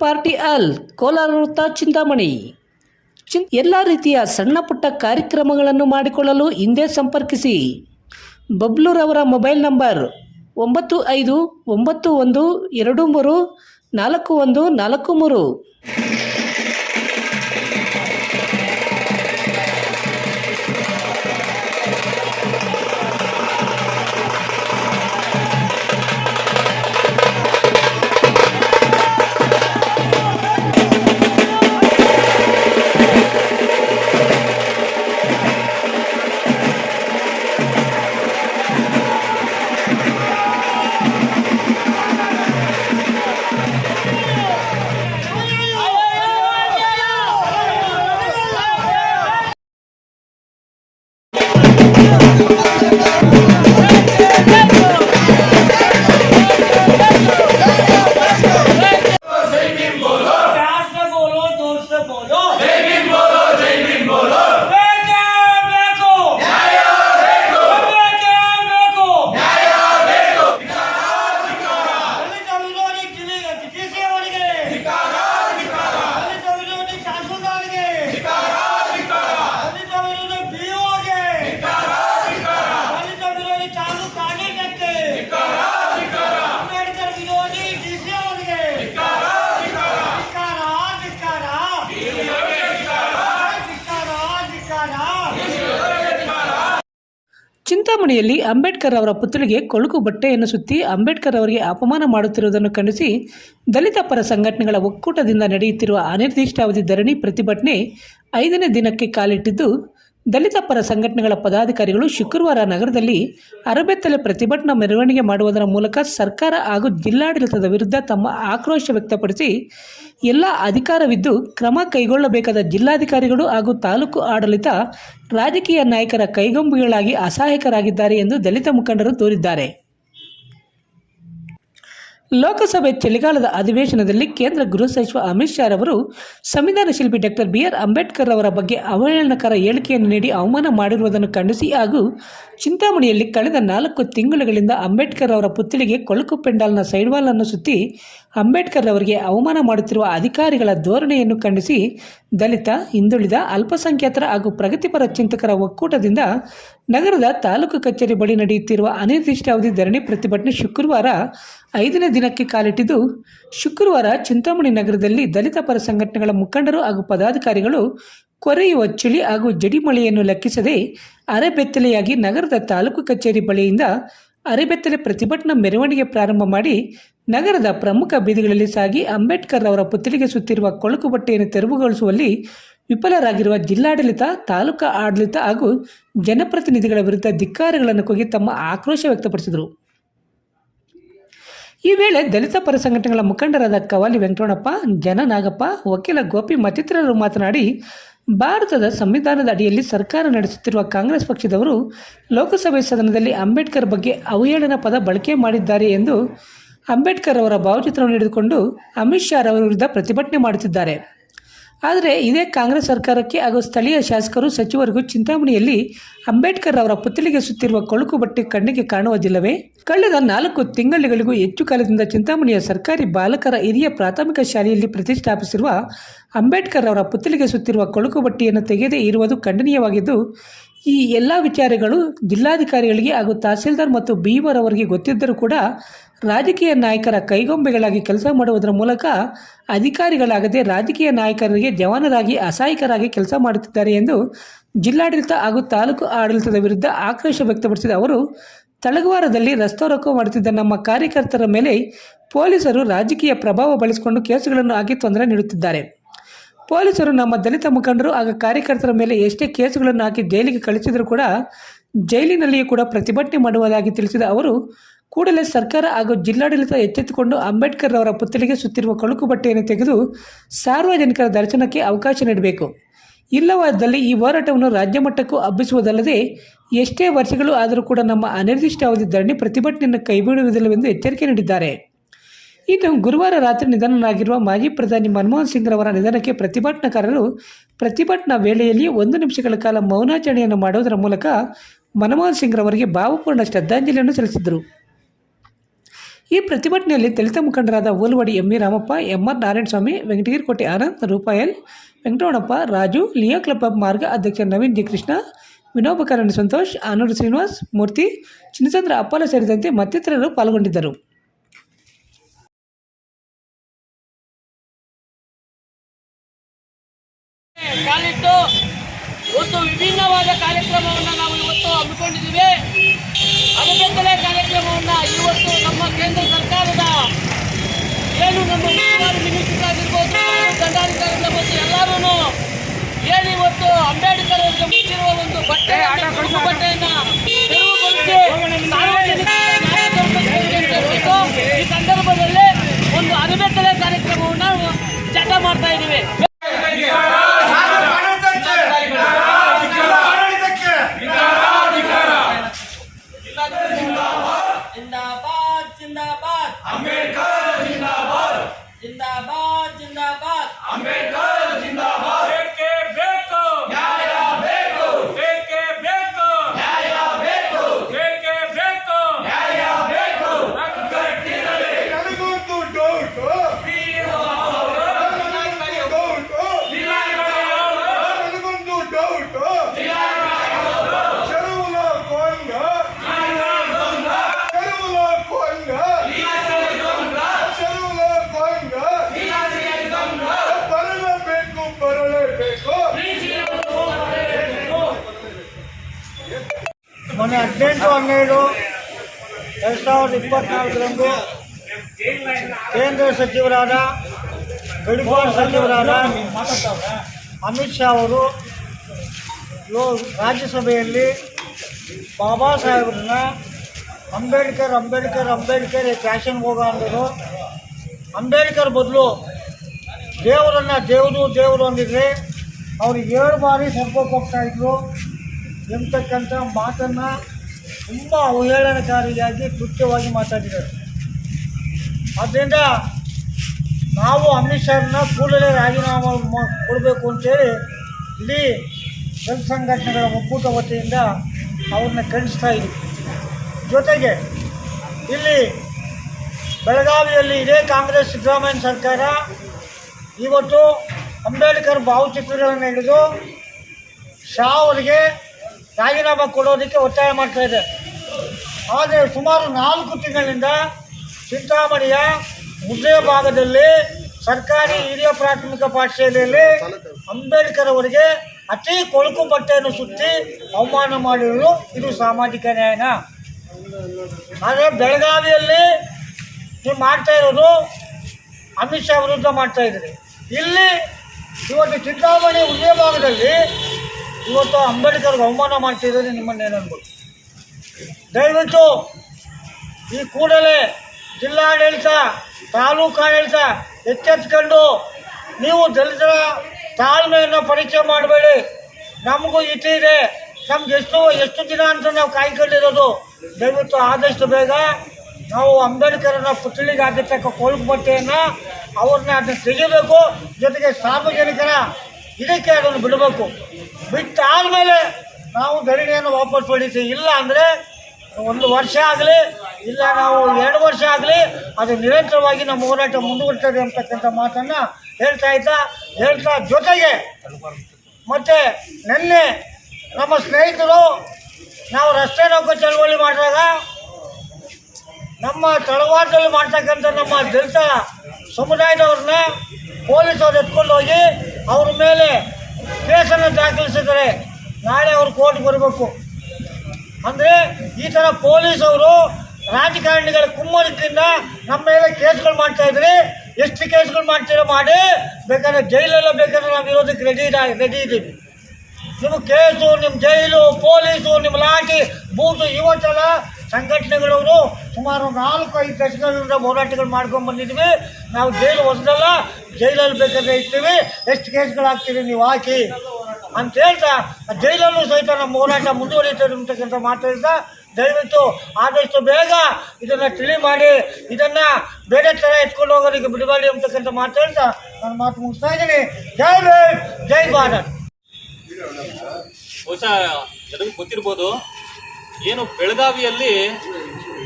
Party ಅಲ್ ಕೋಲಾರ ವೃತ್ತ ಚಿಂತಾಮಣಿ. ಚಿನ್, ಎಲ್ಲ ರೀತಿಯ ಸಣ್ಣ ಪುಟ್ಟ ಕಾರ್ಯಕ್ರಮಗಳನ್ನು ಮಾಡಿಕೊಳ್ಳಲು ಹಿಂದೆ ಸಂಪರ್ಕಿಸಿ. ಬಬ್ಲೂರವರ ಮೊಬೈಲ್ ನಂಬರ್ ಒಂಬತ್ತು ಐದು, ಒಂಬತ್ತು ಒಂದು, ಎರಡು ಮೂರು, ನಾಲ್ಕು ಒಂದು, ನಾಲ್ಕು ಮೂರು. ಚಿಂತಾಮಣಿಯಲ್ಲಿ ಅಂಬೇಡ್ಕರ್ ಅವರ ಪುತ್ಳಿಗೆ ಕೊಳುಕು ಬಟ್ಟೆಯನ್ನು ಸುತ್ತಿ ಅಂಬೇಡ್ಕರ್ ಅವರಿಗೆ ಅಪಮಾನ ಮಾಡುತ್ತಿರುವುದನ್ನು ಖಂಡಿಸಿ ದಲಿತ ಪರ ಸಂಘಟನೆಗಳ ಒಕ್ಕೂಟದಿಂದ ನಡೆಯುತ್ತಿರುವ ಅನಿರ್ದಿಷ್ಟಾವಧಿ ಧರಣಿ ಪ್ರತಿಭಟನೆ ಐದನೇ ದಿನಕ್ಕೆ ಕಾಲಿಟ್ಟಿದ್ದು ದಲಿತ ಪರ ಸಂಘಟನೆಗಳ ಪದಾಧಿಕಾರಿಗಳು ಶುಕ್ರವಾರ ನಗರದಲ್ಲಿ ಅರಬೆತ್ತಲೆ ಪ್ರತಿಭಟನಾ ಮೆರವಣಿಗೆ ಮಾಡುವುದರ ಮೂಲಕ ಸರ್ಕಾರ ಹಾಗೂ ಜಿಲ್ಲಾಡಳಿತದ ವಿರುದ್ಧ ತಮ್ಮ ಆಕ್ರೋಶ ವ್ಯಕ್ತಪಡಿಸಿ ಎಲ್ಲ ಅಧಿಕಾರವಿದ್ದು ಕ್ರಮ ಕೈಗೊಳ್ಳಬೇಕಾದ ಜಿಲ್ಲಾಧಿಕಾರಿಗಳು ಹಾಗೂ ತಾಲೂಕು ಆಡಳಿತ ರಾಜಕೀಯ ನಾಯಕರ ಕೈಗೊಂಬುಗಳಾಗಿ ಅಸಹಾಯಕರಾಗಿದ್ದಾರೆ ಎಂದು ದಲಿತ ಮುಖಂಡರು ತೋರಿದ್ದಾರೆ ಲೋಕಸಭೆ ಚಳಿಗಾಲದ ಅಧಿವೇಶನದಲ್ಲಿ ಕೇಂದ್ರ ಗೃಹ ಸಚಿವ ಅಮಿತ್ ಶಾ ರವರು ಸಂವಿಧಾನ ಶಿಲ್ಪಿ ಡಾಕ್ಟರ್ ಬಿ ಆರ್ ಅಂಬೇಡ್ಕರ್ ಅವರ ಬಗ್ಗೆ ಅವಹೇಳನಕರ ಹೇಳಿಕೆಯನ್ನು ನೀಡಿ ಅವಮಾನ ಮಾಡಿರುವುದನ್ನು ಖಂಡಿಸಿ ಹಾಗೂ ಚಿಂತಾಮಣಿಯಲ್ಲಿ ಕಳೆದ ನಾಲ್ಕು ತಿಂಗಳುಗಳಿಂದ ಅಂಬೇಡ್ಕರ್ ಅವರ ಪುತ್ಥಳಿಗೆ ಕೊಳಕು ಪೆಂಡಾಲ್ನ ಸೈಡ್ವಾಲ್ ಅನ್ನು ಸುತ್ತಿ ಅಂಬೇಡ್ಕರ್ ಅವರಿಗೆ ಅವಮಾನ ಮಾಡುತ್ತಿರುವ ಅಧಿಕಾರಿಗಳ ಧೋರಣೆಯನ್ನು ಖಂಡಿಸಿ ದಲಿತ, ಹಿಂದುಳಿದ, ಅಲ್ಪಸಂಖ್ಯಾತರ ಹಾಗೂ ಪ್ರಗತಿಪರ ಚಿಂತಕರ ಒಕ್ಕೂಟದಿಂದ ನಗರದ ತಾಲೂಕು ಕಚೇರಿ ಬಳಿ ನಡೆಯುತ್ತಿರುವ ಅನಿರ್ದಿಷ್ಟಾವಧಿ ಧರಣಿ ಪ್ರತಿಭಟನೆ ಶುಕ್ರವಾರ ಐದನೇ ದಿನಕ್ಕೆ ಕಾಲಿಟ್ಟಿದ್ದು ಶುಕ್ರವಾರ ಚಿಂತಾಮಣಿ ನಗರದಲ್ಲಿ ದಲಿತ ಪರ ಸಂಘಟನೆಗಳ ಮುಖಂಡರು ಹಾಗೂ ಪದಾಧಿಕಾರಿಗಳು ಕೊರೆಯುವ ಚಳಿ ಹಾಗೂ ಜಡಿಮಳೆಯನ್ನು ಲೆಕ್ಕಿಸದೆ ಅರೆಬೆತ್ತಲೆಯಾಗಿ ನಗರದ ತಾಲೂಕು ಕಚೇರಿ ಬಳಿಯಿಂದ ಅರೆಬೆತ್ತಲೆ ಪ್ರತಿಭಟನಾ ಮೆರವಣಿಗೆ ಪ್ರಾರಂಭ ಮಾಡಿ ನಗರದ ಪ್ರಮುಖ ಬೀದಿಗಳಲ್ಲಿ ಸಾಗಿ ಅಂಬೇಡ್ಕರ್ ಅವರ ಪುತ್ಲಿಗೆ ಸುತ್ತಿರುವ ಕೊಳಕು ಬಟ್ಟೆಯನ್ನು ತೆರವುಗೊಳಿಸುವಲ್ಲಿ ವಿಫಲರಾಗಿರುವ ಜಿಲ್ಲಾಡಳಿತ, ತಾಲೂಕಾ ಆಡಳಿತ ಹಾಗೂ ಜನಪ್ರತಿನಿಧಿಗಳ ವಿರುದ್ಧ ಧಿಕ್ಕಾರಗಳನ್ನು ಕೊಗಿ ತಮ್ಮ ಆಕ್ರೋಶ ವ್ಯಕ್ತಪಡಿಸಿದರು. ಈ ವೇಳೆ ದಲಿತ ಪರ ಸಂಘಟನೆಗಳ ಮುಖಂಡರಾದ ಕವಾಲಿ ವೆಂಕಟರಮಣಪ್ಪ ಜನ ನಾಗಪ್ಪ ವಕೀಲ ಗೋಪಿ ಮತ್ತಿತರರು ಮಾತನಾಡಿ, ಭಾರತದ ಸಂವಿಧಾನದ ಅಡಿಯಲ್ಲಿ ಸರ್ಕಾರ ನಡೆಸುತ್ತಿರುವ ಕಾಂಗ್ರೆಸ್ ಪಕ್ಷದವರು ಲೋಕಸಭೆ ಸದನದಲ್ಲಿ ಅಂಬೇಡ್ಕರ್ ಬಗ್ಗೆ ಅವಹೇಳನ ಪದ ಬಳಕೆ ಮಾಡಿದ್ದಾರೆ ಎಂದು ಅಂಬೇಡ್ಕರ್ ಅವರ ಭಾವಚಿತ್ರವನ್ನು ಹಿಡಿದುಕೊಂಡು ಅಮಿತ್ ಶಾ ಅವರ ವಿರುದ್ಧ ಪ್ರತಿಭಟನೆ ಮಾಡುತ್ತಿದ್ದಾರೆ. ಆದರೆ ಇದೇ ಕಾಂಗ್ರೆಸ್ ಸರ್ಕಾರಕ್ಕೆ ಹಾಗೂ ಸ್ಥಳೀಯ ಶಾಸಕರು ಸಚಿವರಿಗೂ ಚಿಂತಾಮಣಿಯಲ್ಲಿ ಅಂಬೇಡ್ಕರ್ ಅವರ ಪುತ್ಲಿಗೆ ಸುತ್ತಿರುವ ಕೊಳುಕು ಬಟ್ಟೆ ಕಣ್ಣಿಗೆ ಕಾಣುವುದಿಲ್ಲವೇ? ಕಳೆದ ನಾಲ್ಕು ತಿಂಗಳುಗಳಿಗೂ ಹೆಚ್ಚು ಕಾಲದಿಂದ ಚಿಂತಾಮಣಿಯ ಸರ್ಕಾರಿ ಬಾಲಕರ ಹಿರಿಯ ಪ್ರಾಥಮಿಕ ಶಾಲೆಯಲ್ಲಿ ಪ್ರತಿಷ್ಠಾಪಿಸಿರುವ ಅಂಬೇಡ್ಕರ್ ಅವರ ಪುತ್ಲಿಗೆ ಸುತ್ತಿರುವ ಕೊಳುಕು ಬಟ್ಟೆಯನ್ನು ತೆಗೆದೇ ಇರುವುದು ಖಂಡನೀಯವಾಗಿದ್ದು, ಈ ಎಲ್ಲ ವಿಚಾರಗಳು ಜಿಲ್ಲಾಧಿಕಾರಿಗಳಿಗೆ ಹಾಗೂ ತಹಸೀಲ್ದಾರ್ ಮತ್ತು ಬಿಇಒರ್ ಅವರಿಗೆ ಗೊತ್ತಿದ್ದರೂ ಕೂಡ ರಾಜಕೀಯ ನಾಯಕರ ಕೈಗೊಂಬೆಗಳಾಗಿ ಕೆಲಸ ಮಾಡುವುದರ ಮೂಲಕ ಅಧಿಕಾರಿಗಳಾಗದೆ ರಾಜಕೀಯ ನಾಯಕರಿಗೆ ಜವಾನರಾಗಿ ಅಸಹಾಯಕರಾಗಿ ಕೆಲಸ ಮಾಡುತ್ತಿದ್ದಾರೆ ಎಂದು ಜಿಲ್ಲಾಡಳಿತ ಹಾಗೂ ತಾಲೂಕು ಆಡಳಿತದ ವಿರುದ್ಧ ಆಕ್ರೋಶ ವ್ಯಕ್ತಪಡಿಸಿದ ಅವರು, ತಳಗವಾರದಲ್ಲಿ ರಸ್ತೋ ರೋಕೋ ಮಾಡುತ್ತಿದ್ದ ನಮ್ಮ ಕಾರ್ಯಕರ್ತರ ಮೇಲೆ ಪೊಲೀಸರು ರಾಜಕೀಯ ಪ್ರಭಾವ ಬಳಸಿಕೊಂಡು ಕೇಸುಗಳನ್ನು ಹಾಕಿ ತೊಂದರೆ ನೀಡುತ್ತಿದ್ದಾರೆ. ಪೊಲೀಸರು ನಮ್ಮ ದಲಿತ ಮುಖಂಡರು ಹಾಗೂ ಕಾರ್ಯಕರ್ತರ ಮೇಲೆ ಎಷ್ಟೇ ಕೇಸುಗಳನ್ನು ಹಾಕಿ ಜೈಲಿಗೆ ಕಳಿಸಿದರೂ ಕೂಡ ಜೈಲಿನಲ್ಲಿಯೂ ಕೂಡ ಪ್ರತಿಭಟನೆ ಮಾಡುವುದಾಗಿ ತಿಳಿಸಿದ ಅವರು ಕೂಡಲೇ ಸರ್ಕಾರ ಹಾಗೂ ಜಿಲ್ಲಾಡಳಿತ ಎಚ್ಚೆತ್ತುಕೊಂಡು ಅಂಬೇಡ್ಕರ್ ಅವರ ಪುತ್ಥಳಿಗೆ ಸುತ್ತಿರುವ ಕಳುಕು ಬಟ್ಟೆಯನ್ನು ತೆಗೆದು ಸಾರ್ವಜನಿಕರ ದರ್ಶನಕ್ಕೆ ಅವಕಾಶ ನೀಡಬೇಕು. ಇಲ್ಲವಾದಲ್ಲಿ ಈ ಹೋರಾಟವನ್ನು ರಾಜ್ಯ ಮಟ್ಟಕ್ಕೂ ಹಬ್ಬಿಸುವುದಲ್ಲದೆ ಎಷ್ಟೇ ವರ್ಷಗಳು ಆದರೂ ಕೂಡ ನಮ್ಮ ಅನಿರ್ದಿಷ್ಟಾವಧಿ ಧರಣಿ ಪ್ರತಿಭಟನೆಯನ್ನು ಕೈಬಿಡುವುದಿಲ್ಲವೆಂದು ಎಚ್ಚರಿಕೆ ನೀಡಿದ್ದಾರೆ. ಇನ್ನು ಗುರುವಾರ ರಾತ್ರಿ ನಿಧನನಾಗಿರುವ ಮಾಜಿ ಪ್ರಧಾನಿ ಮನಮೋಹನ್ ಸಿಂಗ್ರವರ ನಿಧನಕ್ಕೆ ಪ್ರತಿಭಟನಾಕಾರರು ಪ್ರತಿಭಟನಾ ವೇಳೆಯಲ್ಲಿ ಒಂದು ನಿಮಿಷಗಳ ಕಾಲ ಮೌನಾಚರಣೆಯನ್ನು ಮಾಡುವುದರ ಮೂಲಕ ಮನಮೋಹನ್ ಸಿಂಗ್ರವರಿಗೆ ಭಾವಪೂರ್ಣ ಶ್ರದ್ಧಾಂಜಲಿಯನ್ನು ಸಲ್ಲಿಸಿದರು ಈ ಪ್ರತಿಭಟನೆಯಲ್ಲಿ ದಲಿತ ಮುಖಂಡರಾದ Olvadi M E Ramappa M R Narayanaswamy Venkatagirikote Anand, ರೂಪಾಯಲ್, Venkataramanappa, Raju, Leo club of ಮಾರ್ಗ ಅಧ್ಯಕ್ಷ ನವೀನ್ ಜಿ ಕೃಷ್ಣ ವಿನೋಬಕರಣಿ ಸಂತೋಷ್, ಆನೂರು ಶ್ರೀನಿವಾಸ್, ಮೂರ್ತಿ, ಚಿನ್ನಚಂದ್ರ ಅಪ್ಪಲ ಸೇರಿದಂತೆ ಮತ್ತಿತರರು ಪಾಲ್ಗೊಂಡಿದ್ದರು. ಒಂದು ವಿಭಿನ್ನವಾದ ಕಾರ್ಯಕ್ರಮವನ್ನು ನಾವು ಇವತ್ತು ಹಮ್ಮಿಕೊಂಡಿದ್ದೀವಿ. ಅನುಬೆತ್ತಲೆ ಕಾರ್ಯಕ್ರಮವನ್ನು ಇವತ್ತು ಕೇಂದ್ರ ಸರ್ಕಾರದ ಏನು ನಮ್ಮ ಮಿನಿಸ್ಟರ್ ದಂಡಾಧಿಕಾರಿಗಳ ಮತ್ತು ಎಲ್ಲರೂ ಏನು ಇವತ್ತು ಅಂಬೇಡ್ಕರ್ ಮುಚ್ಚಿರುವ ಒಂದು ಬಟ್ಟೆ ಕಪ್ಪು ಹದಿನೆಂಟು ಹನ್ನೆರಡು ಎರಡು ಸಾವಿರದ ಇಪ್ಪತ್ನಾಲ್ಕರಂದು ಕೇಂದ್ರ ಸಚಿವರಾದ ಗಡಿಪಾಲ್ ಸಚಿವರಾದ ಅಮಿತ್ ಶಾ ಅವರು ರಾಜ್ಯಸಭೆಯಲ್ಲಿ ಬಾಬಾ ಸಾಹೇಬ್ರನ್ನ ಅಂಬೇಡ್ಕರ್ ಅಂಬೇಡ್ಕರ್ ಅಂಬೇಡ್ಕರ್ ಫ್ಯಾಷನ್ ಹೋಗ ಅಂದರು. ಅಂಬೇಡ್ಕರ್ ಬದಲು ದೇವರನ್ನು ದೇವರು ದೇವರು ಅಂದಿದ್ರೆ ಅವ್ರಿಗೆ ಏಳು ಬಾರಿ ಇದ್ರು. ಎಂಬತಕ್ಕಂಥ ಮಾತನ್ನು ತುಂಬ ಅವಹೇಳನಕಾರಿಯಾಗಿ ಕೃತ್ಯವಾಗಿ ಮಾತಾಡಿದ್ದಾರೆ. ಆದ್ದರಿಂದ ನಾವು ಅಮಿತ್ ಶಾರನ್ನ ಕೂಡಲೇ ರಾಜೀನಾಮೆ ಕೊಡಬೇಕು ಅಂತೇಳಿ ಇಡೀ ಜನ ಸಂಘಟನೆಗಳ ಒಕ್ಕೂಟ ವತಿಯಿಂದ ಅವ್ರನ್ನ ಖಂಡಿಸ್ತಾ ಇದ್ದೀವಿ ಜೊತೆಗೆ ಇಲ್ಲಿ ಬೆಳಗಾವಿಯಲ್ಲಿ ಇದೇ ಕಾಂಗ್ರೆಸ್ ಸಿದ್ದರಾಮಯ್ಯ ಸರ್ಕಾರ ಇವತ್ತು ಅಂಬೇಡ್ಕರ್ ಭಾವಚಿತ್ರಗಳನ್ನು ಹಿಡಿದು ಶಾ ಅವರಿಗೆ ರಾಜೀನಾಮೆ ಕೊಡೋದಕ್ಕೆ ಒತ್ತಾಯ ಮಾಡ್ತಾ ಇದೆ. ಆದರೆ ಸುಮಾರು ನಾಲ್ಕು ತಿಂಗಳಿಂದ ಚಿಂತಾಮಣಿಯ ಮುದ್ರೆಯ ಭಾಗದಲ್ಲಿ ಸರ್ಕಾರಿ ಹಿರಿಯ ಪ್ರಾಥಮಿಕ ಪಾಠಶಾಲೆಯಲ್ಲಿ ಅಂಬೇಡ್ಕರ್ ಅವರಿಗೆ ಅತಿ ಕೊಳಕು ಬಟ್ಟೆಯನ್ನು ಸುತ್ತಿ ಅವಮಾನ ಮಾಡಿರಲು ಇದು ಸಾಮಾಜಿಕ ನ್ಯಾಯನ. ಆದರೆ ಬೆಳಗಾವಿಯಲ್ಲಿ ನೀವು ಮಾಡ್ತಾ ಇರೋದು ಅಮಿತ್ ಶಾ ವಿರುದ್ಧ ಮಾಡ್ತಾ ಇದ್ದೀರಿ. ಇಲ್ಲಿ ಇವತ್ತು ಚಿಂತಾಮಣಿ ಉದಯ ಭಾಗದಲ್ಲಿ ಇವತ್ತು ಅಂಬೇಡ್ಕರ್ಗೆ ಅವಮಾನ ಮಾಡ್ತಿರೋದು ನಿಮ್ಮನ್ನೇನು ಅನ್ಬೋದು ದಯವಿಟ್ಟು ಈ ಕೂಡಲೇ ಜಿಲ್ಲಾಡಳಿತ ತಾಲೂಕಾಡಳಿತ ಎಚ್ಚೆತ್ಕೊಂಡು ನೀವು ದಲಿತರ ತಾಳ್ಮೆಯನ್ನು ಪರಿಚಯ ಮಾಡಬೇಡಿ. ನಮಗೂ ಇದೆ. ನಮ್ಗೆ ಎಷ್ಟು ಎಷ್ಟು ದಿನ ಅಂತ ನಾವು ಕಾಯ್ಕೊಂಡಿರೋದು. ದಯವಿಟ್ಟು ಆದಷ್ಟು ಬೇಗ ನಾವು ಅಂಬೇಡ್ಕರನ್ನ ಪುತ್ಳಿಗೆ ಆಗಿರ್ತಕ್ಕ ಕೊಳಕು ಬಟ್ಟೆಯನ್ನು ಅವ್ರನ್ನ ಅದನ್ನು ತೆಗಿಬೇಕು. ಜೊತೆಗೆ ಸಾರ್ವಜನಿಕರ ಇದಕ್ಕೆ ಅದನ್ನು ಬಿಡಬೇಕು. ಬಿಟ್ಟಾದಮೇಲೆ ನಾವು ಧರಣಿಯನ್ನು ವಾಪಸ್ ಪಡಿತೀವಿ ಇಲ್ಲ ಅಂದರೆ ಒಂದು ವರ್ಷ ಆಗಲಿ, ಇಲ್ಲ ನಾವು ಎರಡು ವರ್ಷ ಆಗಲಿ, ಅದು ನಿರಂತರವಾಗಿ ನಮ್ಮ ಹೋರಾಟ ಮುಂದುವರ್ತದೆ ಅಂತಕ್ಕಂಥ ಮಾತನ್ನು ಹೇಳ್ತಾ ಇದ್ದಾ ಹೇಳ್ತಾ ಜೊತೆಗೆ ಮತ್ತು ನಿನ್ನೆ ನಮ್ಮ ಸ್ನೇಹಿತರು ನಾವು ರಸ್ತೆ ನೌಕ ಚಳವಳಿ ಮಾಡಿದಾಗ ನಮ್ಮ ತಳವಾರದಲ್ಲಿ ಮಾಡ್ತಕ್ಕಂಥ ನಮ್ಮ ದಲಿತ ಸಮುದಾಯದವ್ರನ್ನ ಪೊಲೀಸವ್ರು ಎತ್ಕೊಂಡು ಹೋಗಿ ಅವ್ರ ಮೇಲೆ ಕೇಸನ್ನು ದಾಖಲಿಸಿದ್ದಾರೆ ನಾಳೆ ಅವ್ರು ಕೋರ್ಟ್ ಬರಬೇಕು. ಅಂದರೆ ಈ ಥರ ಪೊಲೀಸವರು ರಾಜಕಾರಣಿಗಳ ಕುಮ್ಮರಿಕೆಯಿಂದ ನಮ್ಮ ಮೇಲೆ ಕೇಸ್ಗಳು ಮಾಡ್ತಾ ಇದ್ರಿ, ಎಷ್ಟು ಕೇಸ್ಗಳು ಮಾಡ್ತೀರೋ ಮಾಡಿ, ಬೇಕಾದ್ರೆ ಜೈಲೆಲ್ಲ ಬೇಕಾದ್ರೆ ನಾವು ಇರೋದಕ್ಕೆ ರೆಡಿ ರೆಡಿ ಇದ್ದೀವಿ. ನಿಮ್ಮ ಕೇಸು ನಿಮ್ಮ ಜೈಲು, ಪೊಲೀಸು ನಿಮ್ಮ ಲಾಠಿ, ಬೂಟು, ಇವತ್ತೆಲ್ಲ ಸಂಘಟನೆಗಳವರು ಸುಮಾರು ನಾಲ್ಕು, ಐದು ದಶಕಗಳಿಂದ ಹೋರಾಟಗಳು ಮಾಡ್ಕೊಂಡು ಬಂದಿದ್ವಿ. ನಾವು ಜೈಲು ಹೊಸದಲ್ಲ, ಜೈಲಲ್ಲಿ ಬೇಕಾದ್ರೆ ಇರ್ತೀವಿ, ಎಷ್ಟು ಕೇಸ್ಗಳಾಗ್ತೀವಿ ನೀವು ಹಾಕಿ ಅಂತ ಹೇಳ್ತಾ ಆ ಜೈಲಲ್ಲೂ ಸಹಿತ ನಮ್ಮ ಹೋರಾಟ ಮುಂದುವರಿತದೆ ಅಂತಕ್ಕಂಥ ಮಾತಾಡ್ತಾ ದಯವಿಟ್ಟು ಆದಷ್ಟು ಬೇಗ ಇದನ್ನು ತಿಳಿ ಮಾಡಿ, ಇದನ್ನು ಬೇರೆ ಥರ ಎತ್ಕೊಂಡು ಹೋಗೋದಕ್ಕೆ ಬಿಡಬೇಡಿ ಅಂತಕ್ಕಂಥ ಮಾತಾಡ್ತಾ ನಾನು ಮಾತು ಮುಗಿಸ್ತಾ ಇದ್ದೀನಿ. ಜೈ ಭೀಮ್, ಜೈ ಭಾರತ್. ಬಹುಶಃ ಗೊತ್ತಿರ್ಬೋದು. ಏನು ಬೆಳಗಾವಿಯಲ್ಲಿ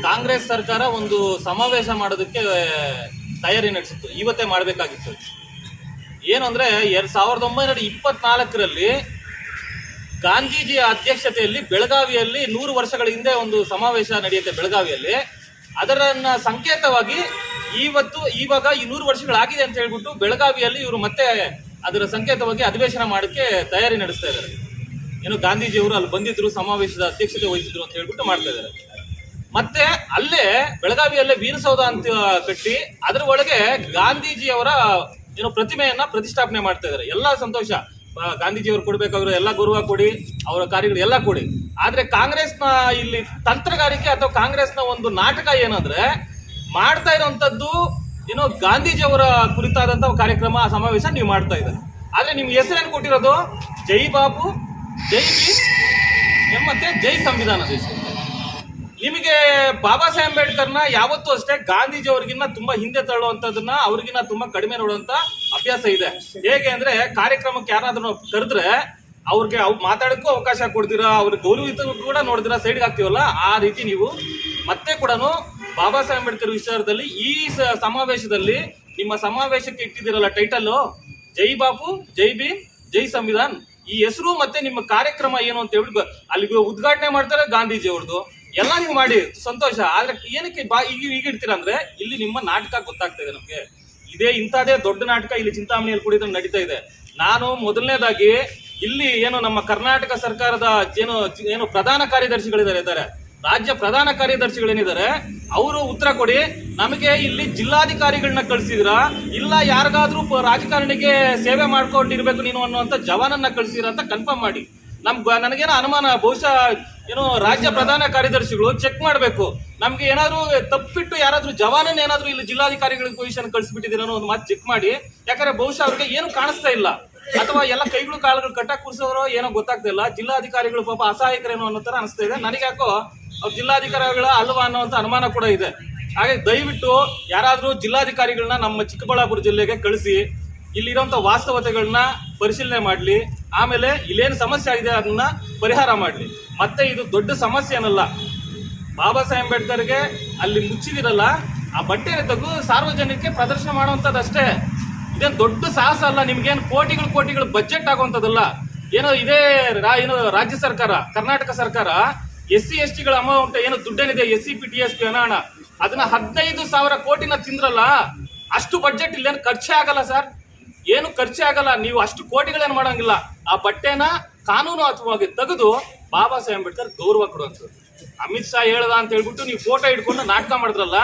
ಕಾಂಗ್ರೆಸ್ ಸರ್ಕಾರ ಒಂದು ಸಮಾವೇಶ ಮಾಡೋದಕ್ಕೆ ತಯಾರಿ ನಡೆಸಿತ್ತು. ಇವತ್ತೇ ಮಾಡಬೇಕಾಗಿತ್ತು. ಏನು ಅಂದರೆ ಎರಡು ಸಾವಿರದ ಒಂಬೈನೂರ ಇಪ್ಪತ್ನಾಲ್ಕರಲ್ಲಿ ಗಾಂಧೀಜಿಯ ಅಧ್ಯಕ್ಷತೆಯಲ್ಲಿ ಬೆಳಗಾವಿಯಲ್ಲಿ ನೂರು ವರ್ಷಗಳ ಹಿಂದೆ ಒಂದು ಸಮಾವೇಶ ನಡೆಯುತ್ತೆ ಬೆಳಗಾವಿಯಲ್ಲಿ. ಅದರನ್ನ ಸಂಕೇತವಾಗಿ ಇವತ್ತು, ಇವಾಗ ಈ ನೂರು ವರ್ಷಗಳಾಗಿದೆ ಅಂತ ಹೇಳ್ಬಿಟ್ಟು ಬೆಳಗಾವಿಯಲ್ಲಿ ಇವರು ಮತ್ತೆ ಅದರ ಸಂಕೇತವಾಗಿ ಅಧಿವೇಶನ ಮಾಡೋಕ್ಕೆ ತಯಾರಿ ನಡೆಸ್ತಾ ಇದ್ದಾರೆ. ಏನು ಗಾಂಧೀಜಿಯವರು ಅಲ್ಲಿ ಬಂದಿದ್ರು, ಸಮಾವೇಶದ ಅಧ್ಯಕ್ಷತೆ ವಹಿಸಿದ್ರು ಅಂತ ಹೇಳ್ಬಿಟ್ಟು ಮಾಡ್ತಾ ಇದ್ದಾರೆ. ಮತ್ತೆ ಅಲ್ಲೇ ಬೆಳಗಾವಿಯಲ್ಲೇ ವೀರಸೌಧ ಅಂತ ಕಟ್ಟಿ ಅದರ ಒಳಗೆ ಗಾಂಧೀಜಿಯವರ ಏನು ಪ್ರತಿಮೆಯನ್ನ ಪ್ರತಿಷ್ಠಾಪನೆ ಮಾಡ್ತಾ ಇದ್ದಾರೆ. ಎಲ್ಲ ಸಂತೋಷ. ಗಾಂಧೀಜಿಯವರು ಕೊಡ್ಬೇಕಾಗಿರೋ ಎಲ್ಲ ಗೌರವ ಕೊಡಿ, ಅವರ ಕಾರ್ಯಗಳು ಎಲ್ಲ ಕೊಡಿ. ಆದ್ರೆ ಕಾಂಗ್ರೆಸ್ನ ಇಲ್ಲಿ ತಂತ್ರಗಾರಿಕೆ ಅಥವಾ ಕಾಂಗ್ರೆಸ್ನ ಒಂದು ನಾಟಕ ಏನಂದ್ರೆ ಮಾಡ್ತಾ ಇರುವಂತದ್ದು ಏನೋ ಗಾಂಧೀಜಿಯವರ ಕುರಿತಾದಂತ ಕಾರ್ಯಕ್ರಮ, ಸಮಾವೇಶ ನೀವು ಮಾಡ್ತಾ ಇದ್ದಾರೆ. ಆದ್ರೆ ನಿಮ್ಗೆ ಹೆಸರೇನು ಕೊಟ್ಟಿರೋದು? ಜೈ ಬಾಬು ಜೈ ಭೀಮ್. ಮತ್ತೆ ಜೈ ಸಂವಿಧಾನ ದೇಶ. ನಿಮಗೆ ಬಾಬಾ ಸಾಹೇಬ್ ಅಂಬೇಡ್ಕರ್ನ ಯಾವತ್ತೂ ಅಷ್ಟೇ ಗಾಂಧೀಜಿ ಅವ್ರಿಗಿನ್ನ ತುಂಬಾ ಹಿಂದೆ ತಳ್ಳುವಂಥದ್ದನ್ನ ಅವ್ರಿಗಿನ್ನ ತುಂಬಾ ಕಡಿಮೆ ನೋಡುವಂತ ಅಭ್ಯಾಸ ಇದೆ. ಹೇಗೆ ಅಂದ್ರೆ ಕಾರ್ಯಕ್ರಮಕ್ಕೆ ಯಾರಾದ್ರೂ ಕರೆದ್ರೆ ಅವ್ರಿಗೆ ಅವ್ ಮಾತಾಡೋಕ್ಕೂ ಅವಕಾಶ ಕೊಡ್ತೀರಾ ಅವ್ರಿಗೆ ಗೌರವಿತ ಕೂಡ ನೋಡಿದಿರಾ ಸೈಡ್ಗೆ ಹಾಕ್ತೀವಲ್ಲ, ಆ ರೀತಿ ನೀವು ಮತ್ತೆ ಕೂಡ ಬಾಬಾ ಸಾಹೇಬ್ ಅಂಬೇಡ್ಕರ್ ವಿಚಾರದಲ್ಲಿ ಈ ಸಮಾವೇಶದಲ್ಲಿ ನಿಮ್ಮ ಸಮಾವೇಶಕ್ಕೆ ಇಟ್ಟಿದ್ದೀರಲ್ಲ ಟೈಟಲ್ ಜೈ ಬಾಪು, ಜೈ ಭೀಮ್, ಜೈ ಸಂವಿಧಾನ್. ಈ ಹೆಸರು ಮತ್ತೆ ನಿಮ್ಮ ಕಾರ್ಯಕ್ರಮ ಏನು ಅಂತ ಹೇಳಿ ಅಲ್ಲಿ ಉದ್ಘಾಟನೆ ಮಾಡ್ತಾರೆ ಗಾಂಧೀಜಿ ಅವ್ರದ್ದು. ಎಲ್ಲ ನೀವು ಮಾಡಿ, ಸಂತೋಷ. ಆದ್ರೆ ಏನಕ್ಕೆ ಬಾ ಈಗ ಇಡ್ತೀರಾ ಅಂದ್ರೆ ಇಲ್ಲಿ ನಿಮ್ಮ ನಾಟಕ ಗೊತ್ತಾಗ್ತಾ ಇದೆ ನಮ್ಗೆ. ಇದೇ ಇಂಥದೇ ದೊಡ್ಡ ನಾಟಕ ಇಲ್ಲಿ ಚಿಂತಾಮಣಿಯಲ್ಲಿ ಕೂಡ ನಡೀತಾ ಇದೆ. ನಾನು ಮೊದಲನೇದಾಗಿ ಇಲ್ಲಿ ಏನು ನಮ್ಮ ಕರ್ನಾಟಕ ಸರ್ಕಾರದ ಏನು ಏನು ಪ್ರಧಾನ ಕಾರ್ಯದರ್ಶಿಗಳಿದ್ದಾರೆ, ಇದ್ದಾರೆ. ರಾಜ್ಯ ಪ್ರಧಾನ ಕಾರ್ಯದರ್ಶಿಗಳೇನಿದ್ದಾರೆ, ಅವರು ಉತ್ತರ ಕೊಡಿ, ನಮಗೆ ಇಲ್ಲಿ ಜಿಲ್ಲಾಧಿಕಾರಿಗಳನ್ನ ಕಳಿಸಿದ್ರ? ಇಲ್ಲ ಯಾರಿಗಾದ್ರೂ ರಾಜಕಾರಣಿಗೆ ಸೇವೆ ಮಾಡ್ಕೊಂಡಿರ್ಬೇಕು ನೀನು ಅನ್ನುವಂತ ಜವಾನನ್ನ ಕಳಿಸಿದ್ರ ಅಂತ ಕನ್ಫರ್ಮ್ ಮಾಡಿ. ನಮ್ ನನಗೇನೋ ಅನುಮಾನ, ಬಹುಶಃ ಏನು ರಾಜ್ಯ ಪ್ರಧಾನ ಕಾರ್ಯದರ್ಶಿಗಳು ಚೆಕ್ ಮಾಡಬೇಕು. ನಮಗೆ ಏನಾದರೂ ತಪ್ಪಿಟ್ಟು ಯಾರಾದರೂ ಜವಾನನ್ನ ಏನಾದರೂ ಇಲ್ಲಿ ಜಿಲ್ಲಾಧಿಕಾರಿಗಳಿಗೆ ಪೊಸಿಷನ್ ಕಳಿಸ್ಬಿಟ್ಟಿದ್ದೀರ ಅನ್ನೋ ಒಂದು ಮಾತು ಚೆಕ್ ಮಾಡಿ. ಯಾಕಂದ್ರೆ ಬಹುಶಃ ಅವ್ರಿಗೆ ಏನು ಕಾಣಿಸ್ತಾ ಇಲ್ಲ. ಅಥವಾ ಎಲ್ಲ ಕೈಗಳು ಕಾಲುಗಳು ಕಟ್ಟಾಕ್ ಕೂರಿಸೋರು ಏನೋ ಗೊತ್ತಾಗ್ತಾ ಇಲ್ಲ. ಜಿಲ್ಲಾಧಿಕಾರಿಗಳು ಪಾಪ ಅಸಹಾಯಕರೇನೋ ಅನ್ನೋ ಥರ ಅನಿಸ್ತಾ ಇದೆ. ನನಗೆ ಯಾಕೋ ಅವ್ರು ಜಿಲ್ಲಾಧಿಕಾರಿಗಳ ಅಲ್ವಾ ಅನ್ನುವಂಥ ಅನುಮಾನ ಕೂಡ ಇದೆ. ಹಾಗೆ ದಯವಿಟ್ಟು ಯಾರಾದರೂ ಜಿಲ್ಲಾಧಿಕಾರಿಗಳನ್ನ ನಮ್ಮ ಚಿಕ್ಕಬಳ್ಳಾಪುರ ಜಿಲ್ಲೆಗೆ ಕಳಿಸಿ ಇಲ್ಲಿರೋಂಥ ವಾಸ್ತವತೆಗಳನ್ನ ಪರಿಶೀಲನೆ ಮಾಡಲಿ, ಆಮೇಲೆ ಇಲ್ಲೇನು ಸಮಸ್ಯೆ ಆಗಿದೆ ಅದನ್ನ ಪರಿಹಾರ ಮಾಡಲಿ. ಮತ್ತೆ ಇದು ದೊಡ್ಡ ಸಮಸ್ಯೆ ಏನಲ್ಲ, ಬಾಬಾ ಸಾಹೇಬ್ ಅಂಬೇಡ್ಕರ್ಗೆ ಅಲ್ಲಿ ಮುಚ್ಚಿದಿರಲ್ಲ, ಆ ಬಟ್ಟೆನ ತೆಗೆದು ಸಾರ್ವಜನಿಕರಿಗೆ ಪ್ರದರ್ಶನ ಮಾಡುವಂಥದ್ದು ಅಷ್ಟೇ. ಇದೇನು ದೊಡ್ಡ ಸಾಹಸ ಅಲ್ಲ, ನಿಮ್ಗೇನು ಕೋಟಿಗಳು ಕೋಟಿಗಳು ಬಜೆಟ್ ಆಗುವಂಥದ್ದಲ್ಲ. ಏನೋ ಇದೇ ರಾ- ಏನು ರಾಜ್ಯ ಸರ್ಕಾರ, ಕರ್ನಾಟಕ ಸರ್ಕಾರ ಎಸ್ ಸಿ ಎಸ್ ಟಿಗಳ ಅಮೌಂಟ್ ಏನು ದುಡ್ಡೇನಿದೆ S C P T S P ಹಣ ಅದನ್ನ ಹದಿನೈದು ಸಾವಿರ ಕೋಟಿನ ತಿಂದ್ರಲ್ಲ, ಅಷ್ಟು ಬಜೆಟ್ ಇಲ್ಲೇನು ಖರ್ಚೇ ಆಗಲ್ಲ ಸರ್. ಏನು ಖರ್ಚೇ ಆಗಲ್ಲ, ನೀವು ಅಷ್ಟು ಕೋಟಿಗಳೇನು ಮಾಡೋಂಗಿಲ್ಲ. ಆ ಬಟ್ಟೆನ ಕಾನೂನು ಅಥವಾಗಿ ತೆಗೆದು ಬಾಬಾ ಸಾಹೇಬ್ ಅಂಬೇಡ್ಕರ್ ಗೌರವ ಕೊಡುವಂಥದ್ದು. ಅಮಿತ್ ಶಾ ಹೇಳ್ದ ಅಂತ ಹೇಳ್ಬಿಟ್ಟು ನೀವು ಫೋಟೋ ಇಟ್ಕೊಂಡು ನಾಟಕ ಮಾಡಿದ್ರಲ್ಲ,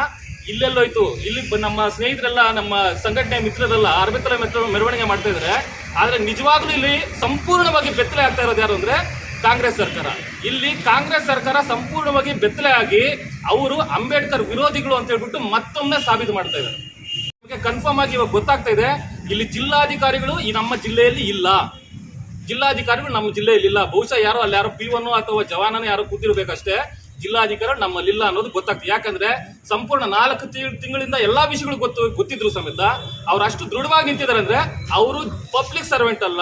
ಇಲ್ಲೆಲ್ಲೋಯ್ತು. ಇಲ್ಲಿ ನಮ್ಮ ಸ್ನೇಹಿತರೆಲ್ಲ, ನಮ್ಮ ಸಂಘಟನೆ ಮಿತ್ರರೆಲ್ಲ ಅರಬಿತ್ತರ ಮಿತ್ರ ಮೆರವಣಿಗೆ ಮಾಡ್ತಾ ಇದ್ದಾರೆ ಆದ್ರೆ ನಿಜವಾಗ್ಲೂ ಇಲ್ಲಿ ಸಂಪೂರ್ಣವಾಗಿ ಬೆತ್ತಲೆ ಆಗ್ತಾ ಇರೋದು ಯಾರು ಅಂದ್ರೆ ಕಾಂಗ್ರೆಸ್ ಸರ್ಕಾರ. ಇಲ್ಲಿ ಕಾಂಗ್ರೆಸ್ ಸರ್ಕಾರ ಸಂಪೂರ್ಣವಾಗಿ ಬೆತ್ತಲೆ ಆಗಿ ಅವರು ಅಂಬೇಡ್ಕರ್ ವಿರೋಧಿಗಳು ಅಂತ ಹೇಳ್ಬಿಟ್ಟು ಮತ್ತೊಮ್ಮೆ ಸಾಬೀತು ಮಾಡ್ತಾ ಇದ್ದಾರೆ. ಕನ್ಫರ್ಮ್ ಆಗಿ ಇವಾಗ ಗೊತ್ತಾಗ್ತಾ ಇದೆ, ಇಲ್ಲಿ ಜಿಲ್ಲಾಧಿಕಾರಿಗಳು ಈ ನಮ್ಮ ಜಿಲ್ಲೆಯಲ್ಲಿ ಇಲ್ಲ. ಜಿಲ್ಲಾಧಿಕಾರಿಗಳು ನಮ್ಮ ಜಿಲ್ಲೆಯಲ್ಲಿ ಇಲ್ಲ. ಬಹುಶಃ ಯಾರೋ ಅಲ್ಲಿ ಯಾರೋ ಪಿ ಒನ್ ಅಥವಾ ಜವಾನನ ಯಾರೋ ಕೂತಿರ್ಬೇಕಷ್ಟೇ, ಜಿಲ್ಲಾಧಿಕಾರಿಗಳು ನಮ್ಮಲ್ಲಿಲ್ಲ ಅನ್ನೋದು ಗೊತ್ತಾಗ್ತದೆ. ಯಾಕಂದ್ರೆ ಸಂಪೂರ್ಣ ನಾಲ್ಕು ತಿಂಗಳಿಂದ ಎಲ್ಲಾ ವಿಷಯಗಳು ಗೊತ್ತು ಗೊತ್ತಿದ್ರು ಸಮೇತ, ಅವ್ರು ಅಷ್ಟು ದೃಢವಾಗಿ ನಿಂತಿದ್ದಾರೆ ಅಂದ್ರೆ ಅವರು ಪಬ್ಲಿಕ್ ಸರ್ವೆಂಟ್ ಅಲ್ಲ.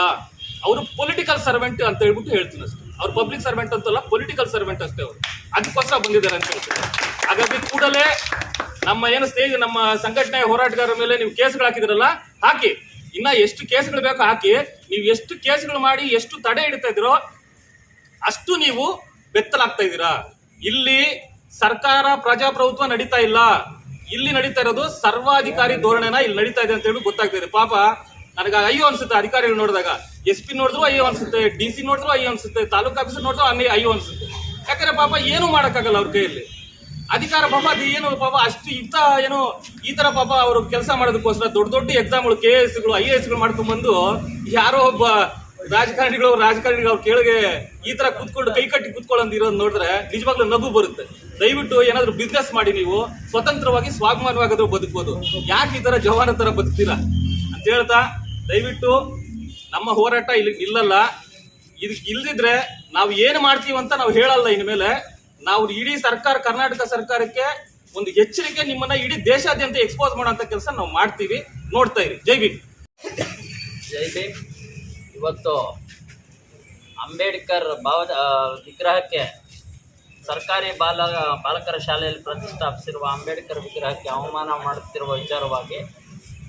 ಅವರು ಪೊಲಿಟಿಕಲ್ ಸರ್ವೆಂಟ್ ಅಂತ ಹೇಳ್ಬಿಟ್ಟು ಹೇಳ್ತೀನಿ ಅಷ್ಟೇ. ಅವ್ರು ಪಬ್ಲಿಕ್ ಸರ್ವೆಂಟ್ ಅಂತಲ್ಲ ಪೊಲಿಟಿಕಲ್ ಸರ್ವೆಂಟ್ ಅಷ್ಟೇ ಅವರು. ಅದಕ್ಕೋಸ್ಕರ ಬಂದಿದ್ದಾರೆ ಅಂತ ಹೇಳ್ತಾರೆ ಹಾಗಾಗಿ ಕೂಡಲೇ ನಮ್ಮ ಏನು ಸ್ನೇಹಿತ ನಮ್ಮ ಸಂಘಟನೆ ಹೋರಾಟಗಾರರ ಮೇಲೆ ನೀವು ಕೇಸ್ಗಳು ಹಾಕಿದ್ರಲ್ಲ, ಹಾಕಿ. ಇನ್ನ ಎಷ್ಟು ಕೇಸ್ಗಳು ಬೇಕೋ ಹಾಕಿ. ನೀವು ಎಷ್ಟು ಕೇಸ್ಗಳು ಮಾಡಿ ಎಷ್ಟು ತಡೆ ಇಡ್ತಾ ಇದ್ರೋ ಅಷ್ಟು ನೀವು ಬೆತ್ತಲಾಗ್ತಾ ಇದ್ದೀರಾ. ಇಲ್ಲಿ ಸರ್ಕಾರ ಪ್ರಜಾಪ್ರಭುತ್ವ ನಡೀತಾ ಇಲ್ಲ. ಇಲ್ಲಿ ನಡೀತಾ ಇರೋದು ಸರ್ವಾಧಿಕಾರಿ ಧೋರಣೆನ ಇಲ್ಲಿ ನಡೀತಾ ಇದೆ ಅಂತ ಹೇಳಿ ಗೊತ್ತಾಗ್ತಾ ಇದೆ. ಪಾಪ, ನನಗೆ ಅಯ್ಯೋ ಅನ್ಸುತ್ತೆ ಅಧಿಕಾರಿಗಳು ನೋಡಿದಾಗ. ಎಸ್ ಪಿ ನೋಡಿದ್ರು ಅಯ್ಯೋ ಅನ್ಸುತ್ತೆ, ಡಿ ಸಿ ನೋಡಿದ್ರು ಅಯ್ಯೋ ಅನ್ಸುತ್ತೆ, ತಾಲೂಕು ಆಫೀಸರ್ ನೋಡಿದ್ರು ಅನ್ನೇ ಅಯ್ಯೋ ಅನ್ಸುತ್ತೆ. ಯಾಕಂದ್ರೆ ಪಾಪ ಏನು ಮಾಡೋಕ್ಕಾಗಲ್ಲ ಅವ್ರ ಕೈಯಲ್ಲಿ. ಅಧಿಕಾರ ಪಾಪ, ಅದು ಏನು ಪಾಪ, ಅಷ್ಟು ಇಂಥ ಏನು, ಈ ತರ ಪಾಪ ಅವರು ಕೆಲಸ ಮಾಡೋದಕ್ಕೋಸ್ಕರ ದೊಡ್ಡ ದೊಡ್ಡ ಎಕ್ಸಾಮ್ಗಳು ಕೆ ಎಸ್ಗಳು ಐ ಎ ಎಸ್ಗಳು ಮಾಡ್ಕೊಂಡ್ಬಂದು ಯಾರೋ ಒಬ್ಬ ರಾಜಕಾರಣಿಗಳು ರಾಜಕಾರಣಿಗಳು ಅವ್ರ ಕೇಳಿಗೆ ಈ ತರ ಕೂತ್ಕೊಂಡು, ಕೈ ಕಟ್ಟಿ ಕೂತ್ಕೊಳ್ಳೋದಿರೋದು ನೋಡಿದ್ರೆ ನಿಜವಾಗ್ಲೂ ನಗು ಬರುತ್ತೆ. ದಯವಿಟ್ಟು ಏನಾದರೂ ಬಿಸ್ನೆಸ್ ಮಾಡಿ ನೀವು, ಸ್ವತಂತ್ರವಾಗಿ, ಸ್ವಾಭಿಮಾನವಾಗಾದ್ರೂ ಬದುಕ್ಬೋದು. ಯಾಕೆ ಈ ತರ ಜವಾನ ತರ ಬದುಕ್ತೀರಾ? ಅಂತ ಹೇಳ್ತಾ, ದಯವಿಟ್ಟು ನಮ್ಮ ಹೋರಾಟ ಇಲ್ಲಿ ಇಲ್ಲಲ್ಲ. ಇದಕ್ಕೆ ಇಲ್ದಿದ್ರೆ ನಾವು ಏನು ಮಾಡ್ತೀವಿ ಅಂತ ನಾವು ಹೇಳಲ್ಲ ಇನ್ಮೇಲೆ. ನಾವು ಇಡೀ ಸರ್ಕಾರ, ಕರ್ನಾಟಕ ಸರ್ಕಾರಕ್ಕೆ ಒಂದು ಎಚ್ಚರಿಕೆ ನಿಮ್ಮನ್ನ ಇಡೀ ದೇಶಾದ್ಯಂತ ಎಕ್ಸ್ಪೋಸ್ ಮಾಡೋಂಥ ಕೆಲಸ ನಾವು ಮಾಡ್ತೀವಿ. ನೋಡ್ತಾ ಇರಿ. ಜೈ ಭೀಮ್. ಜೈ ಭೀಮ್. ಇವತ್ತು ಅಂಬೇಡ್ಕರ್ ಭಾವ ವಿಗ್ರಹಕ್ಕೆ ಸರ್ಕಾರಿ ಬಾಲ, ಬಾಲಕರ ಶಾಲೆಯಲ್ಲಿ ಪ್ರತಿಷ್ಠಾಪಿಸಿರುವ ಅಂಬೇಡ್ಕರ್ ವಿಗ್ರಹಕ್ಕೆ ಅವಮಾನ ಮಾಡುತ್ತಿರುವ ವಿಚಾರವಾಗಿ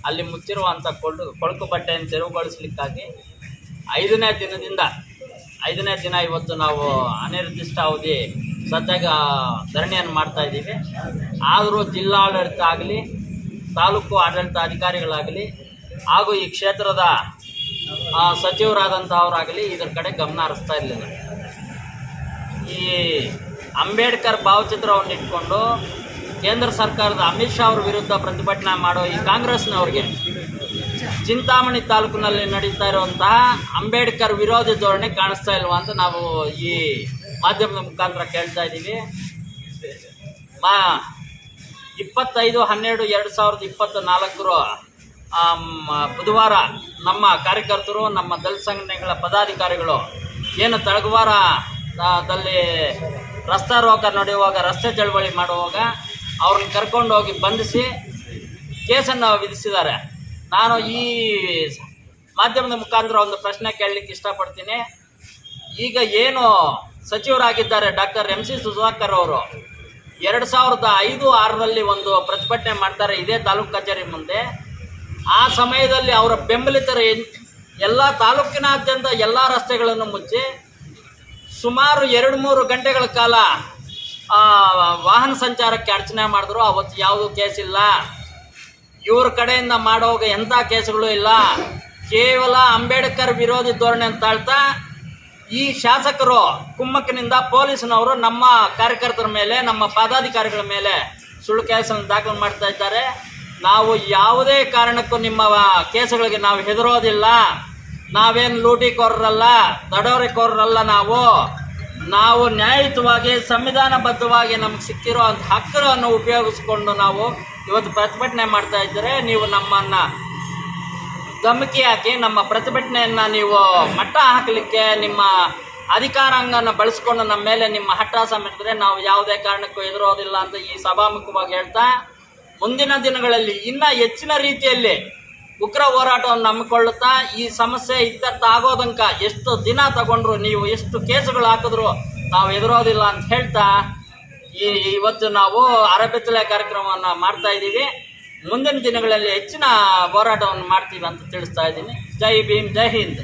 ಅಲ್ಲಿ ಮುಚ್ಚಿರುವಂಥ ಕೊಳು ಕೊಳಕು ಬಟ್ಟೆಯನ್ನು ತೆರವುಗೊಳಿಸಲಿಕ್ಕಾಗಿ ಐದನೇ ದಿನದಿಂದ ಐದನೇ ದಿನ ಇವತ್ತು ನಾವು ಅನಿರ್ದಿಷ್ಟ ಅವಧಿ ಸದ್ಯಾಗ ಧರಣಿಯನ್ನು ಮಾಡ್ತಾ ಇದ್ದೀವಿ. ಆದರೂ ಜಿಲ್ಲಾಡಳಿತ ಆಗಲಿ, ತಾಲೂಕು ಆಡಳಿತ ಅಧಿಕಾರಿಗಳಾಗಲಿ ಹಾಗೂ ಈ ಕ್ಷೇತ್ರದ ಸಚಿವರಾದಂಥವರಾಗಲಿ ಇದರ ಕಡೆ ಗಮನ ಹರಿಸ್ತಾ ಇರಲಿಲ್ಲ. ಈ ಅಂಬೇಡ್ಕರ್ ಭಾವಚಿತ್ರವನ್ನು ಇಟ್ಕೊಂಡು ಕೇಂದ್ರ ಸರ್ಕಾರದ ಅಮಿತ್ ಶಾ ಅವ್ರ ವಿರುದ್ಧ ಪ್ರತಿಭಟನೆ ಮಾಡೋ ಈ ಕಾಂಗ್ರೆಸ್ನವ್ರಿಗೆ ಚಿಂತಾಮಣಿ ತಾಲೂಕಿನಲ್ಲಿ ನಡೀತಾ ಇರುವಂತಹ ಅಂಬೇಡ್ಕರ್ ವಿರೋಧಿ ಧೋರಣೆ ಕಾಣಿಸ್ತಾ ಇಲ್ವಾ ಅಂತ ನಾವು ಈ ಮಾಧ್ಯಮದ ಮುಖಾಂತರ ಕೇಳ್ತಾ ಇದ್ದೀವಿ. ಮಾ, ಇಪ್ಪತ್ತೈದು, ಹನ್ನೆರಡು, ಎರಡು ಸಾವಿರದ ಇಪ್ಪತ್ತ ನಾಲ್ಕರ ಬುಧವಾರ ನಮ್ಮ ಕಾರ್ಯಕರ್ತರು, ನಮ್ಮ ದಲಿತ ಸಂಘಟನೆಗಳ ಪದಾಧಿಕಾರಿಗಳು ಏನು ತಳಗುವಾರದಲ್ಲಿ ರಸ್ತಾ ರೋಗ ನಡೆಯುವಾಗ, ರಸ್ತೆ ಚಳವಳಿ ಮಾಡುವಾಗ ಅವ್ರನ್ನ ಕರ್ಕೊಂಡು ಹೋಗಿ ಬಂಧಿಸಿ ಕೇಸನ್ನು ವಿಧಿಸಿದ್ದಾರೆ. ನಾನು ಈ ಮಾಧ್ಯಮದ ಮುಖಾಂತರ ಒಂದು ಪ್ರಶ್ನೆ ಕೇಳಲಿಕ್ಕೆ ಇಷ್ಟಪಡ್ತೀನಿ. ಈಗ ಏನು ಸಚಿವರಾಗಿದ್ದಾರೆ ಡಾಕ್ಟರ್ ಎಂ ಸಿ ಸುಧಾಕರ್ ಅವರು? ಎರಡು ಸಾವಿರದ ಐದು, ಆರರಲ್ಲಿ ಒಂದು ಪ್ರತಿಭಟನೆ ಮಾಡ್ತಾರೆ ಇದೇ ತಾಲೂಕು ಕಚೇರಿ ಮುಂದೆ. ಆ ಸಮಯದಲ್ಲಿ ಅವರ ಬೆಂಬಲಿತರ ಎಲ್ಲ ತಾಲೂಕಿನಾದ್ಯಂತ ಎಲ್ಲ ರಸ್ತೆಗಳನ್ನು ಮುಚ್ಚಿ ಸುಮಾರು ಎರಡು ಮೂರು ಗಂಟೆಗಳ ಕಾಲ ವಾಹನ ಸಂಚಾರಕ್ಕೆ ಅರ್ಚನೆ ಮಾಡಿದ್ರು, ಅವತ್ತು ಯಾವುದೂ ಇಲ್ಲ. ಇವ್ರ ಕಡೆಯಿಂದ ಮಾಡೋವಾಗ ಎಂಥ ಕೇಸುಗಳು ಇಲ್ಲ. ಕೇವಲ ಅಂಬೇಡ್ಕರ್ ವಿರೋಧಿ ಧೋರಣೆ ಅಂತ ಹೇಳ್ತಾ, ಈ ಶಾಸಕರು ಕುಮ್ಮಕ್ಕನಿಂದ ಪೊಲೀಸ್ನವರು ನಮ್ಮ ಕಾರ್ಯಕರ್ತರ ಮೇಲೆ, ನಮ್ಮ ಪದಾಧಿಕಾರಿಗಳ ಮೇಲೆ ಸುಳ್ಳು ಕೇಸನ್ನು ದಾಖಲು ಮಾಡ್ತಾ ಇದ್ದಾರೆ. ನಾವು ಯಾವುದೇ ಕಾರಣಕ್ಕೂ ನಿಮ್ಮ ಕೇಸುಗಳಿಗೆ ನಾವು ಹೆದರೋದಿಲ್ಲ. ನಾವೇನು ಲೂಟಿಕೋರರಲ್ಲ, ದಡೋರಿಕೋರರಲ್ಲ ನಾವು. ನಾವು ನ್ಯಾಯಯುತವಾಗಿ, ಸಂವಿಧಾನಬದ್ಧವಾಗಿ ನಮ್ಗೆ ಸಿಕ್ಕಿರೋ ಅಂಥ ಹಕ್ಕುಗಳನ್ನು ಉಪಯೋಗಿಸ್ಕೊಂಡು ನಾವು ಇವತ್ತು ಪ್ರತಿಭಟನೆ ಮಾಡ್ತಾ ಇದ್ದರೆ ನೀವು ನಮ್ಮನ್ನು ಧಮಕಿ ಹಾಕಿ, ನಮ್ಮ ಪ್ರತಿಭಟನೆಯನ್ನು ನೀವು ಮಟ್ಟ ಹಾಕಲಿಕ್ಕೆ, ನಿಮ್ಮ ಅಧಿಕಾರಾಂಗನ ಬಳಸ್ಕೊಂಡು ನಮ್ಮ ಮೇಲೆ ನಿಮ್ಮ ಹಟ್ಟಾಸ ಮಾಡಿದ್ರೆ ನಾವು ಯಾವುದೇ ಕಾರಣಕ್ಕೂ ಎದುರೋದಿಲ್ಲ ಅಂತ ಈ ಸಭಾಮುಖವಾಗಿ ಹೇಳ್ತಾ, ಮುಂದಿನ ದಿನಗಳಲ್ಲಿ ಇನ್ನೂ ಹೆಚ್ಚಿನ ರೀತಿಯಲ್ಲಿ ಉಗ್ರ ಹೋರಾಟವನ್ನು ನಂಬಿಕೊಳ್ಳುತ್ತಾ ಈ ಸಮಸ್ಯೆ ಇತ್ಯರ್ಥ ಆಗೋದಂಕ ಎಷ್ಟು ದಿನ ತಗೊಂಡ್ರು ನೀವು, ಎಷ್ಟು ಕೇಸುಗಳು ಹಾಕಿದ್ರು ನಾವು ಎದುರೋದಿಲ್ಲ ಅಂತ ಹೇಳ್ತಾ ಈ ಇವತ್ತು ನಾವು ಅರಬೆತ್ತಲೆ ಕಾರ್ಯಕ್ರಮವನ್ನು ಮಾಡ್ತಾ ಇದ್ದೀವಿ. ಮುಂದಿನ ದಿನಗಳಲ್ಲಿ ಹೆಚ್ಚಿನ ಹೋರಾಟವನ್ನು ಮಾಡ್ತೀವಿ ಅಂತ ತಿಳಿಸ್ತಾ ಇದ್ದೀನಿ. ಜೈ ಭೀಮ್, ಜೈ ಹಿಂದ್.